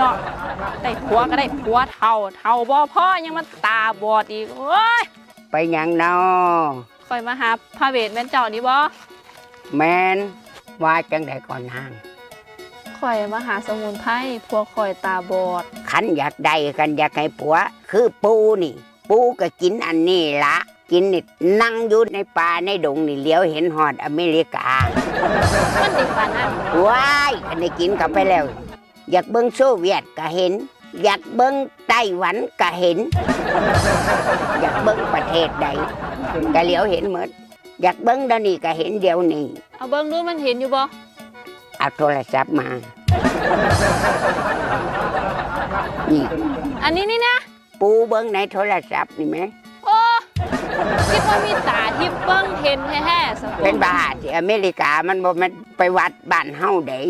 เนาะได้ผัวก็ได้ผัวเท่าเท่าบ่พ่อยังมาตาบอดอีกโอ้ยไปหยังเนาะคอยมาหาพระเวทแม่นเจ้านี่บ่แมนว่าจังไดก่อนนางคอยมาหาสมุนไพรพวกคอยตาบอดขันอยากได้กันอยากให้ผัว คือปูนี่ ปูก็กินอันนี้ละกินนี่นั่งอยู่ในป่าในดงนี่เลี้ยวเห็นหอดอเมริกามันติดปานนั้นว้ายคันได้กินเข้าไปแล้ว อยากเบิ้งโซเวียตก็เห็น อยากเบิ้งไต้หวันก็เห็น อยากเบิ้งประเทศใดก็เหลียวเห็นหมดอยากเบิ้งเดี๋ยวนี้ก็เห็นเดี๋ยวนี้เอาเบิ่งดูมันเห็นอยู่บ่เอาโทรศัพท์มานี่อันนี้นี่นะปูเบิ้งในโทรศัพท์นี่ไหมโอ้คิดว่ามีตาที่เบิ่งเห็นแท้ๆสมเป็นบาทที่อเมริกามันบ่แมันไปวัดบ้านเฮาเด้อ